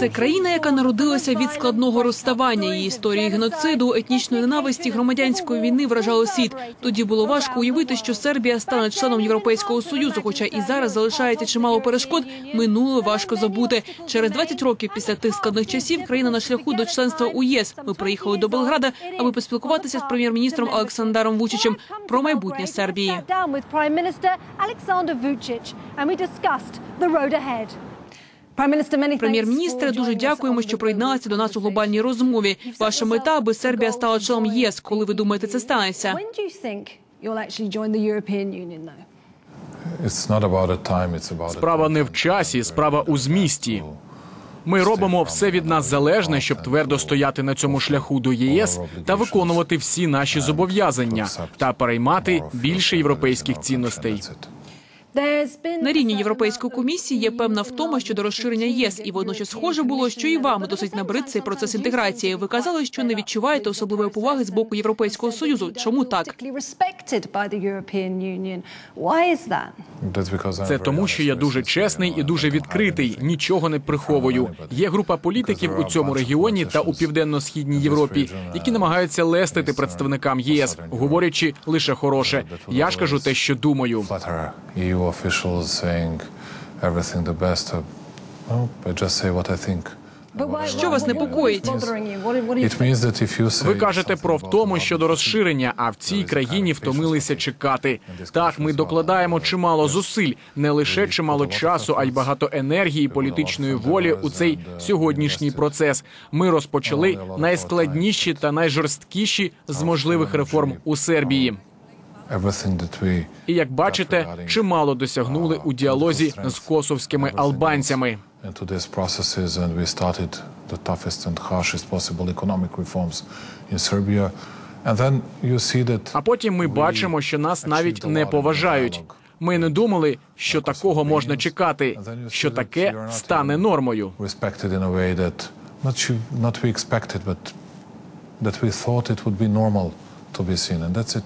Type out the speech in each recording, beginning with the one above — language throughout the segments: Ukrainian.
Це країна, яка народилася від складного розставання. Її історії геноциду, етнічної ненависті, громадянської війни вражали світ. Тоді було важко уявити, що Сербія стане членом Європейського союзу. Хоча і зараз залишається чимало перешкод. Минуле важко забути. Через 20 років після тих складних часів країна на шляху до членства у ЄС. Ми приїхали до Белграда, аби поспілкуватися з прем'єр-міністром Олександром Вучичем про майбутнє Сербії. The road ahead. Prime Minister, many thanks Прем'єр-міністре, дуже дякуємо, що приєдналися до нас у глобальній розмові. Ваша мета, аби Сербія стала членом ЄС. Коли ви думаєте, це станеться? Справа не в часі, справа у змісті. Ми робимо все від нас залежне, щоб твердо стояти на цьому шляху до ЄС та виконувати всі наші зобов'язання та переймати більше європейських цінностей. На рівні Європейської комісії є певна втома щодо розширення єС, і водночас схоже було, що і вам досить набрид цей процес інтеграції. Ви казали, що не відчуваєте особливої поваги з боку Європейського союзу. Чому так? Це тому, що я дуже чесний і дуже відкритий. Нічого не приховую. Є група політиків у цьому регіоні та у південно-східній Європі, які намагаються лестити представникам єС, говорячи лише хороше. Я ж кажу те, що думаю. EU officials saying everything the best. Uh, Well, I just say what I think. Що вас непокоїть? Ви кажете про втому щодо розширення, а в цій країні втомилися чекати. Так, ми докладаємо чимало зусиль, не лише чимало часу, а й багато енергії, політичної волі у цей сьогоднішній процес. Ми розпочали найскладніші та найжорсткіші з можливих реформ у Сербії. І як бачите, чимало досягнули у діалозі з косовськими албанцями. А потім ми бачимо, що нас навіть не поважають. Ми не думали, що такого можна чекати, що таке стане нормою. that we thought it would be normal to be seen, and that's it.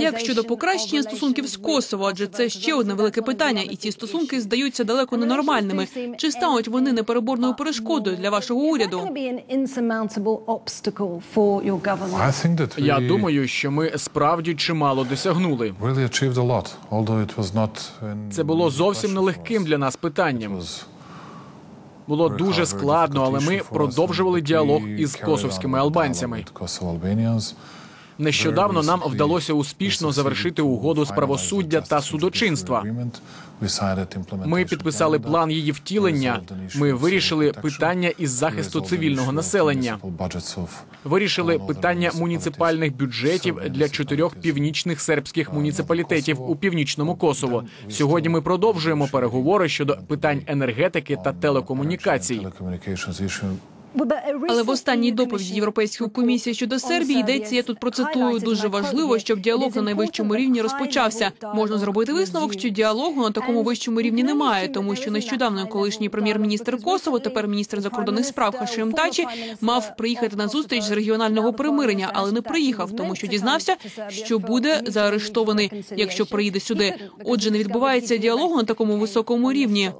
Як щодо покращення стосунків з Косово, адже це ще одне велике питання, і ці стосунки здаються далеко ненормальними. Чи стануть вони непереборною перешкодою для вашого уряду? Я думаю, що ми справді чимало досягнули. Це було зовсім нелегким для нас питанням. Було дуже складно, але ми продовжували діалог із косовськими албанцями. Нещодавно нам вдалося успішно завершити угоду з правосуддя та судочинства. Ми підписали план її втілення. Ми вирішили питання із захисту цивільного населення. Вирішили питання муніципальних бюджетів для чотирьох північних сербських муніципалітетів у північному Косово. Сьогодні ми продовжуємо переговори щодо питань енергетики та телекомунікацій. Але в останній доповіді Європейської комісії щодо Сербії йдеться. Я тут процитую дуже важливо, щоб діалог на найвищому рівні розпочався. Можна зробити висновок, що діалогу на такому вищому рівні немає, тому що нещодавно колишній прем'єр-міністр Косово, тепер міністр закордонних справ Хашим Тачі, мав приїхати на зустріч з регіонального примирення, але не приїхав, тому що дізнався, що буде заарештований, якщо приїде сюди. Отже, не відбувається діалогу на такому високому рівні.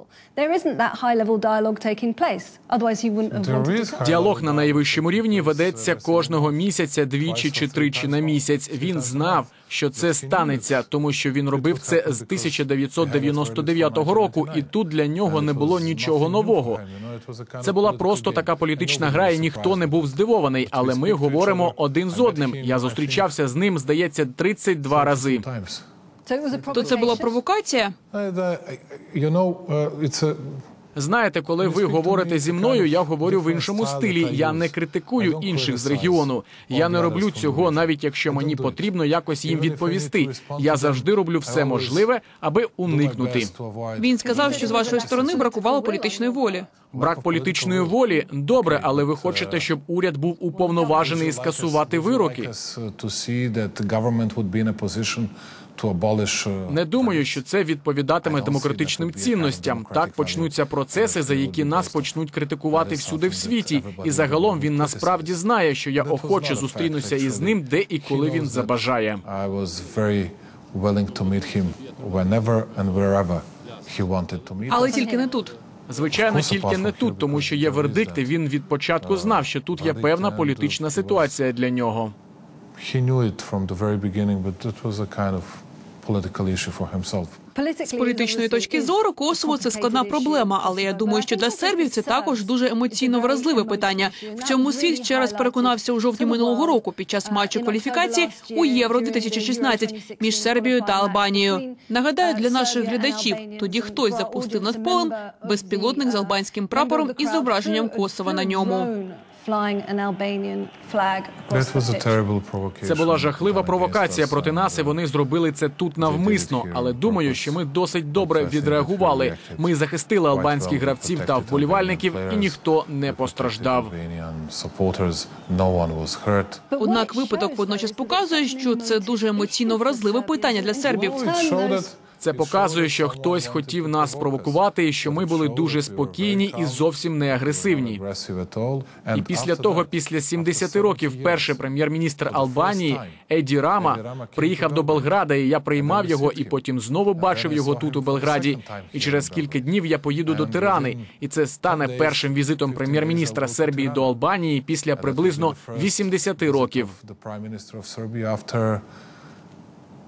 Діалог на найвищому рівні ведеться кожного місяця, двічі чи тричі на місяць. Він знав, що це станеться, тому що він робив це з 1999 року, і тут для нього не було нічого нового. Це була просто така політична гра, і ніхто не був здивований. Але ми говоримо один з одним. Я зустрічався з ним, здається, 32 рази. То це була провокація. Uh, Знаєте, коли ви говорите зі мною, я говорю в іншому стилі. Я не критикую інших з регіону. Я не роблю цього, навіть якщо мені потрібно якось їм відповісти. Я завжди роблю все можливе, аби уникнути. Він сказав, що з вашої сторони бракувало політичної волі. Брак політичної волі добре, але ви хочете, щоб уряд був уповноважений скасувати вироки. Не думаю, що це відповідатиме демократичним цінностям. Так почнуться процеси, за які нас почнуть критикувати всюди в світі. І загалом він насправді знає, що я охоче зустрінуся із ним, де і коли він забажає. Але тільки не тут. Звичайно, тільки не тут, тому що є вердикт. і Він від початку знав, що тут є певна політична ситуація для нього. He knew it from the very beginning, but it was a kind of political issue for himself. З політичної точки зору Косово це складна проблема, але я думаю, що для сербів це також дуже емоційно вразливе питання. В цьому світ ще раз переконався у жовтні минулого року під час матчу кваліфікації у Євро 2016 між Сербією та Албанією. Нагадаю для наших глядачів, тоді хтось запустив над полем безпілотник з албанським прапором і зображенням Косова на ньому. That was a terrible provocation. Це була жахлива провокація проти нас, і вони зробили це тут навмисно. Але думаю, що ми досить добре відреагували. Ми захистили албанських гравців та вболівальників, і ніхто не постраждав. Однак випадок водночас показує, що це дуже емоційно вразливе питання для сербів. Це показує, що хтось хотів нас провокувати, і що ми були дуже спокійні і зовсім не агресивні. І після того, після 70 років, перший прем'єр-міністр Албанії Еді Рама приїхав до Белграда, і я приймав його, і потім знову бачив його тут у Белграді. І через кілька днів я поїду до Тирани, і це стане першим візитом прем'єр-міністра Сербії до Албанії після приблизно the 80 років. of The Prime Minister of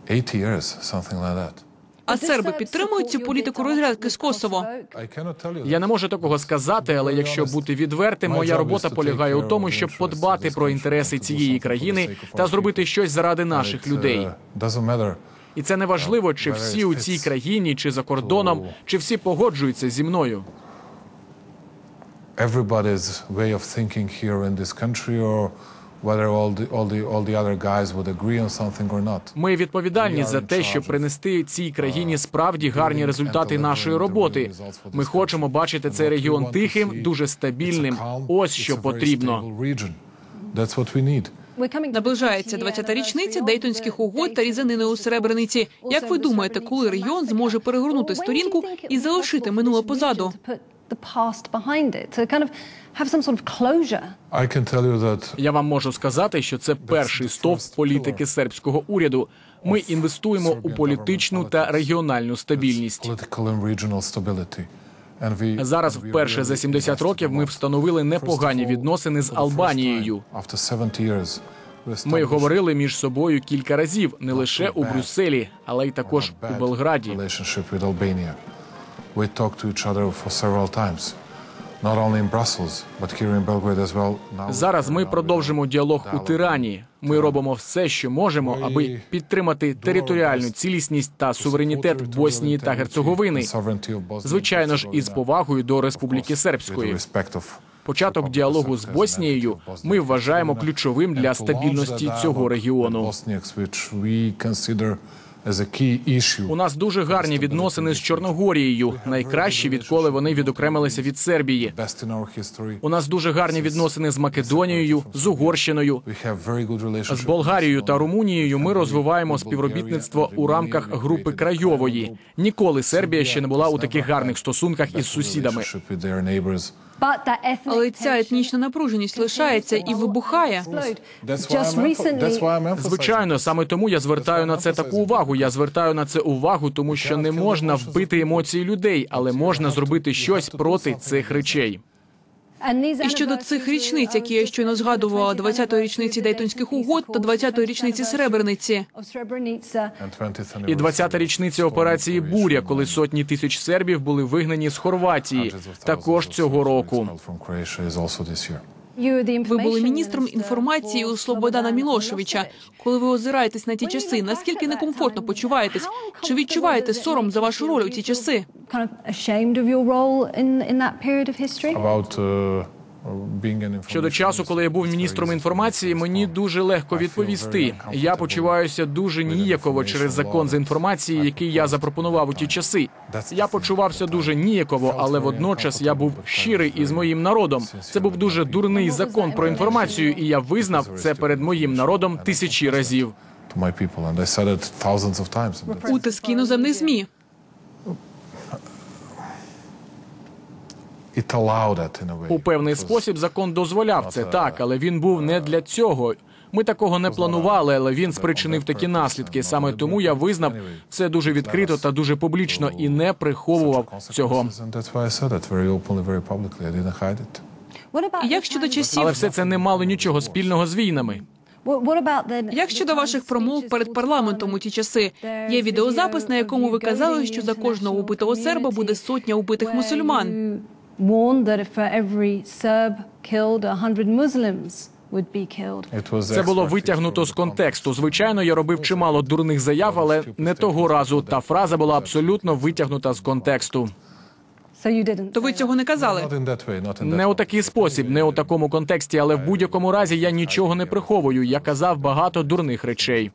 80 years, something like that. А серби підтримують цю політику розрядки з Косово. Я не можу такого сказати, але якщо бути відвертим, моя робота полягає у тому, щоб подбати про інтереси цієї країни та зробити щось заради наших людей. І це не важливо, чи всі у цій країні, чи за кордоном, чи всі погоджуються зі мною. everybody's way of thinking here in this country or Ми відповідальні за те, щоб принести цій країні справді гарні результати нашої роботи. Ми хочемо бачити цей регіон тихим, дуже стабільним. Ось що потрібно. Наближається 20-та річниця Дейтонських угод та різанини у Серебрениці. Як ви думаєте, коли регіон зможе перегорнути сторінку і залишити минуле позаду? I can tell you that Я вам можу сказати, що це перший стовп політики сербського уряду. Ми інвестуємо у політичну та регіональну стабільність. Зараз вперше за really 70 років ми встановили непогані of відносини з the Албанією. time, After 70 years, we Ми говорили між собою кілька разів не лише у Брюсселі, але й також у Белграді. We talked to each other for several times, not only in Brussels, but here in Belgrade as well. Now Зараз ми продовжимо діалог у. Тирані. Ми робимо все, що можемо, аби підтримати територіальну цілісність та суверенітет Боснії та Герцеговини. Звичайно ж, із повагою до Республіки Сербської. Початок діалогу з Боснією ми вважаємо ключовим для стабільності цього регіону. У нас дуже гарні відносини з Чорногорією, найкращі відколи вони відокремилися від Сербії. У нас дуже гарні відносини з Македонією, з Угорщиною. З Болгарією та Румунією ми розвиваємо співробітництво у рамках групи Крайової. Ніколи Сербія ще не була у таких гарних стосунках із сусідами. Але ця етнічна напруженість лишається і вибухає. Звичайно, саме тому я звертаю на це таку увагу. Я звертаю на це увагу, тому що не можна вбити емоції людей, але можна зробити щось проти цих речей. І щодо цих річниць, які я щойно згадувала, 20-ї річниці Дейтонських угод та 20-ї річниці Среберниці, І 20-та річниця операції Буря, коли сотні тисяч сербів були вигнані з Хорватії, також цього року. Ви були міністром інформації у Слободана Мілошевича. Коли ви озираєтесь на ті часи, наскільки некомфортно почуваєтесь? Чи відчуваєте сором за вашу роль у ті часи? Щодо часу, коли я був міністром інформації, мені дуже легко відповісти. Я почуваюся дуже ніяково через закон з інформації, який я запропонував у ті часи. Я почувався дуже ніяково, але водночас я був щирий із моїм народом. Це був дуже дурний закон про інформацію, і я визнав це перед моїм народом тисячі разів. Утиски іноземних змі. У певний спосіб закон дозволяв це так, але він був не для цього. Ми такого не планували, але він спричинив такі наслідки. Саме тому я визнав це дуже відкрито та дуже публічно і не приховував цього. And that's why I said that very openly, very publicly. I didn't hide it. What about Як щодо часів? Але все це не мало нічого спільного з війнами. What- what about the- Як щодо ваших промов перед парламентом у ті часи? Є відеозапис, на якому ви казали, що за кожного убитого серба буде сотня убитих мусульман. Warned that if for every Serb killed, a hundred Muslims would be killed. Це було витягнуто з контексту. Звичайно, я робив чимало дурних заяв, але не того разу. Та фраза була абсолютно витягнута з контексту. So. То ви цього не казали. Not in that way, not in that Не у такий спосіб, не у такому контексті, але в будь-якому разі я нічого не приховую. Я казав багато дурних речей.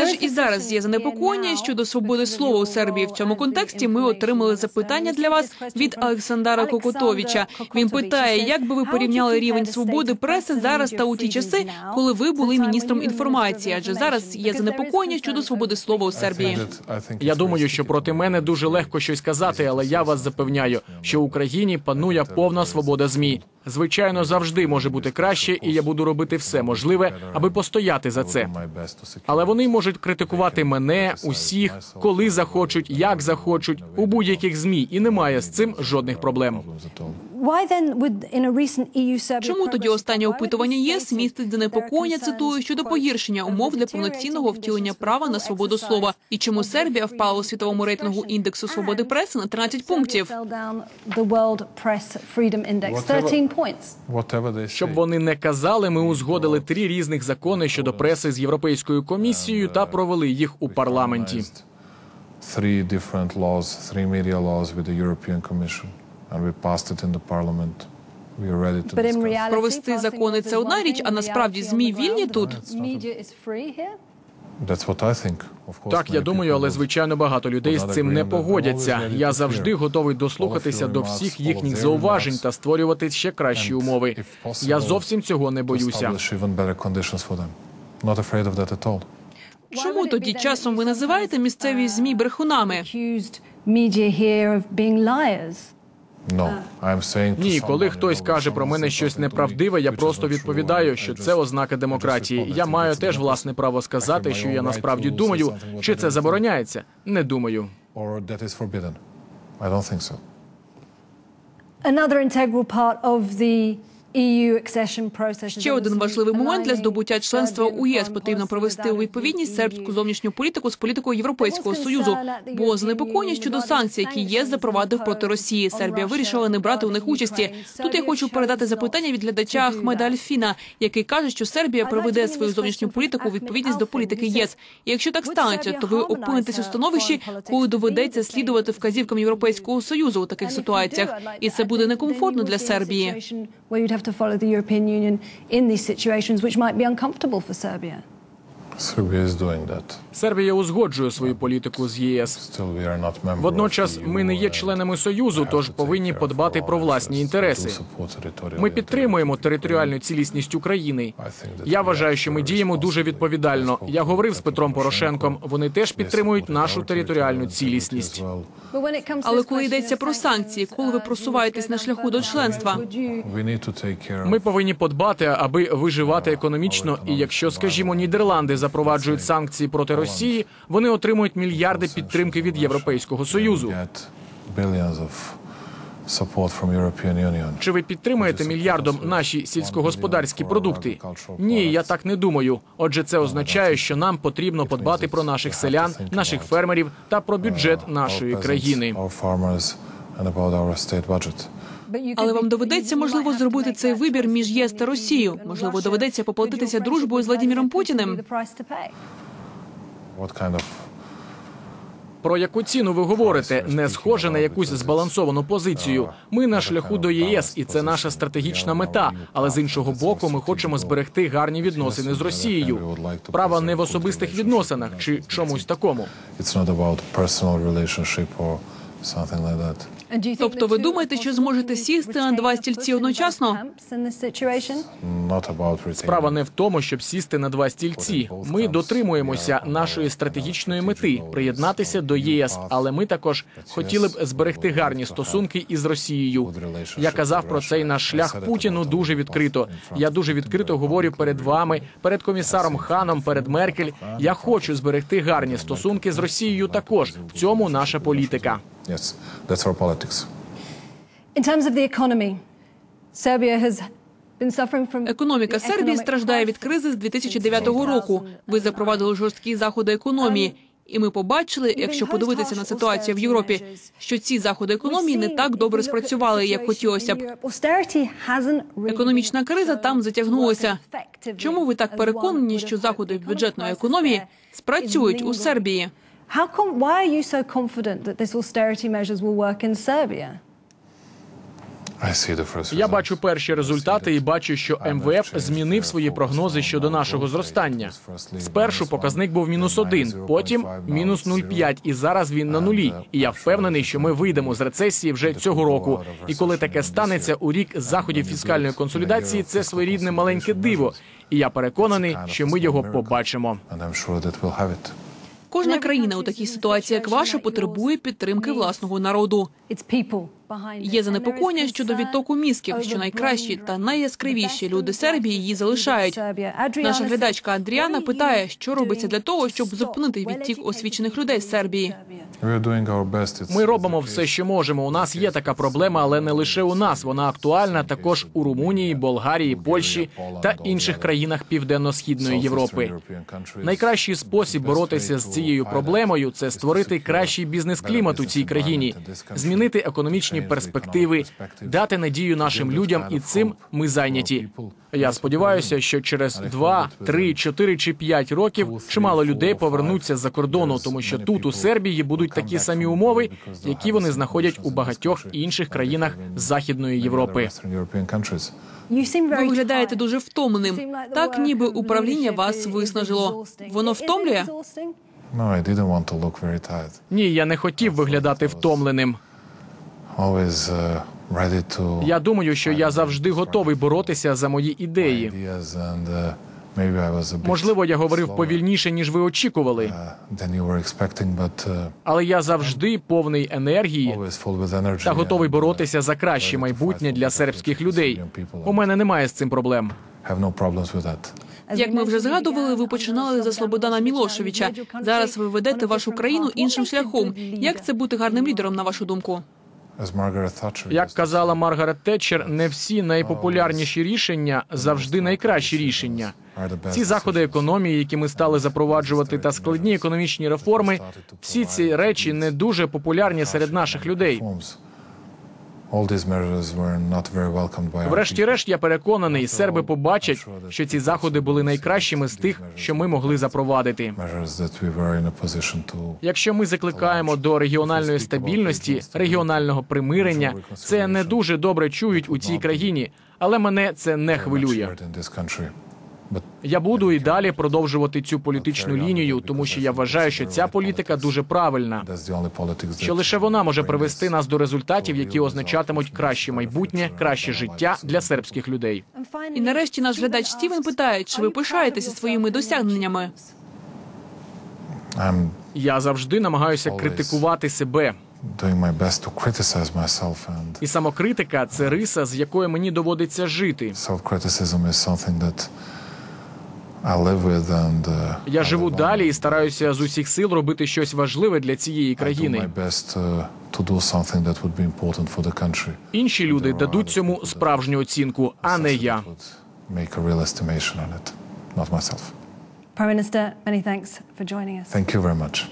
Все ж і зараз є занепокоєння щодо свободи слова у Сербії. В цьому контексті ми отримали запитання для вас від Олександра Кокотовича. Він питає, як би ви порівняли рівень свободи преси зараз та у ті часи, коли ви були міністром інформації? Адже зараз є занепокоєння щодо свободи слова у Сербії. Я думаю, що проти мене дуже легко щось казати, але я вас запевняю, що в Україні панує повна свобода змі. Звичайно, завжди може бути краще, і я буду робити все можливе, аби постояти за це. Але вони можуть критикувати мене, усіх, коли захочуть, як захочуть, у будь-яких змі, і немає з цим жодних проблем. Problems at all. Why then would in a recent EU-Serbia Чому тоді останнє опитування ЄС містить занепокоєння, цитую, щодо погіршення умов для повноцінного втілення права на свободу слова? І чому Сербія впала у світовому рейтингу індексу свободи преси на 13 пунктів? Serbia fell down the World Press Freedom Index, Whatever- 13 points. Whatever they Щоб say. вони не казали, ми узгодили три різних закони щодо преси з європейською комісією та провели їх у парламенті. Three different laws, three media laws with the European Commission, Провести закони це одна річ, а насправді ЗМІ вільні тут. Media is free here. That's what I think. Of course, Так, я думаю, але звичайно багато людей з цим не погодяться. Я завжди готовий дослухатися до всіх їхніх зауважень та створювати ще кращі умови. Я зовсім цього не боюся. Чому тоді часом ви називаєте місцеві змі брехунами? Ні, коли хтось каже про мене щось неправдиве, я просто відповідаю, що це ознака демократії. Я маю теж власне право сказати, що я насправді думаю. Чи це забороняється? Не думаю. Another integral part of the Accession Ще один важливий момент для здобуття членства у ЄС потрібно with у відповідність сербську зовнішню політику з політикою Європейського союзу. Бо занепокоєння щодо санкцій, які ЄС запровадив проти Росії. Сербія вирішила не брати у них участі. Тут я хочу передати запитання від глядача Ахмеда Альфіна, який каже, що Сербія приведе свою зовнішню політику у відповідність до політики єС. І якщо так станеться, то ви опинитесь у становищі, коли доведеться слідувати вказівкам Європейського союзу у таких ситуаціях, і це буде некомфортно для Сербії. Have to follow the European Union in these situations, which might be uncomfortable for Serbia. Сербія узгоджує свою політику з ЄС. Still, we are not member of Водночас ми не є членами союзу, тож повинні подбати про власні інтереси. Ми підтримуємо територіальну цілісність України. Я вважаю, що ми діємо дуже відповідально. Я говорив з Петром Порошенком. Вони теж підтримують нашу територіальну цілісність. as well. But when it comes to Але коли йдеться про санкції, коли ви uh, просуваєтесь на шляху до членства? would you- We need to take care Ми повинні подбати, аби виживати економічно. І якщо, скажімо, Нідерланди запроваджують санкції проти Росії, вони отримують мільярди підтримки від Європейського союзу. Чи ви підтримуєте мільярдом наші сільськогосподарські продукти? Ні, я так не думаю. Отже, це означає, що нам потрібно подбати про наших селян, наших фермерів та про бюджет нашої країни. Але вам доведеться, можливо, зробити цей вибір між ЄС та Росією. Можливо, доведеться поплатитися дружбою з Владимиром Путіним. Про яку ціну ви говорите? Не схоже на якусь збалансовану позицію. Ми на шляху до ЄС, і це наша стратегічна мета. Але з іншого боку, ми хочемо зберегти гарні відносини з Росією. Права не в особистих відносинах чи чомусь такому. Тобто ви думаєте, що зможете сісти на два стільці одночасно? Справа не в тому, щоб сісти на два стільці. Ми дотримуємося нашої стратегічної мети приєднатися до ЄС, але ми також хотіли б зберегти гарні стосунки із Росією. Я казав про цей наш шлях Путіну дуже відкрито. Я дуже відкрито говорю перед вами, перед комісаром Ханом, перед Меркель. Я хочу зберегти гарні стосунки з Росією. Також в цьому наша політика. Yes, that's our politics. In terms of the economy, Serbia has been suffering from Економіка Сербії страждає від кризи з 2009 року. Ви запровадили жорсткі заходи економії. І ми побачили, якщо подивитися на ситуацію в Європі, що ці заходи економії не так добре спрацювали, як хотілося б. Економічна криза там затягнулася. Чому ви так переконані, що заходи бюджетної економії спрацюють у Сербії? How come, why are you so confident that this austerity measures will work in Serbia? I see the first Я бачу перші результати і бачу, що МВФ змінив свої прогнози щодо нашого зростання. Спершу показник був мінус один, потім мінус 0,5, і зараз він на нулі. І я впевнений, що ми вийдемо з рецесії вже цього року. І коли таке станеться у рік заходів фіскальної консолідації, це своєрідне маленьке диво. І я переконаний, що ми його побачимо. Кожна країна у такій ситуації, як ваша, потребує підтримки власного народу. Є занепокоєння щодо відтоку мізків, що найкращі та найяскравіші люди Сербії її залишають. Наша глядачка Адріана питає, що робиться для того, щоб зупинити відтік освічених людей з Сербії. Ми робимо все, що можемо. У нас є така проблема, але не лише у нас. Вона актуальна також у Румунії, Болгарії, Польщі та інших країнах південно-східної Європи. Найкращий спосіб боротися з цією проблемою це створити кращий бізнес-клімат у цій країні, змінити економічні перспективи, дати надію нашим людям, і цим ми зайняті. Я сподіваюся, що через два, три, чотири чи п'ять років чимало людей повернуться з-за кордону, тому що тут у Сербії будуть такі самі умови, які вони знаходять у багатьох інших країнах Західної Європи. Ви виглядаєте дуже втомленим. Так, ніби управління вас виснажило. Воно втомлює? Ні, я не хотів виглядати втомленим. Always uh, ready to Я думаю, що я завжди готовий боротися за мої ідеї. uh, maybe I was a bit Можливо, я говорив повільніше, ніж ви очікували, uh, than you were expecting, but uh, але я завжди повний енергії always full та готовий uh, боротися за краще майбутнє для сербських людей. У мене немає з цим проблем. have no problems with that. Як ми вже згадували, ви починали за Слободана Мілошевича. Зараз ви ведете вашу країну іншим шляхом. Як це бути гарним лідером, на вашу думку? Як казала Маргарет Тетчер, не всі найпопулярніші рішення завжди найкращі рішення. Ці заходи економії, які ми стали запроваджувати, та складні економічні реформи, всі ці речі не дуже популярні серед наших людей. Врешті-решт, я переконаний, серби побачать, що ці заходи були найкращими з тих, що ми могли запровадити. Якщо ми закликаємо до регіональної стабільності, регіонального примирення, це не дуже добре чують у цій країні, але мене це не хвилює. Я буду і далі продовжувати цю політичну лінію, тому що я вважаю, що ця політика дуже правильна. Що лише вона може привести нас до результатів, які означатимуть краще майбутнє, краще життя для сербських людей. І нарешті наш глядач Стівен питає, чи ви пишаєтеся своїми досягненнями? Я завжди намагаюся критикувати себе. І самокритика це риса, з якою мені доводиться жити. Я живу далі і стараюся з усіх сил робити щось важливе для цієї країни. Інші люди дадуть цьому справжню оцінку, а не я. Prime Minister, many thanks for joining us. Thank you very much.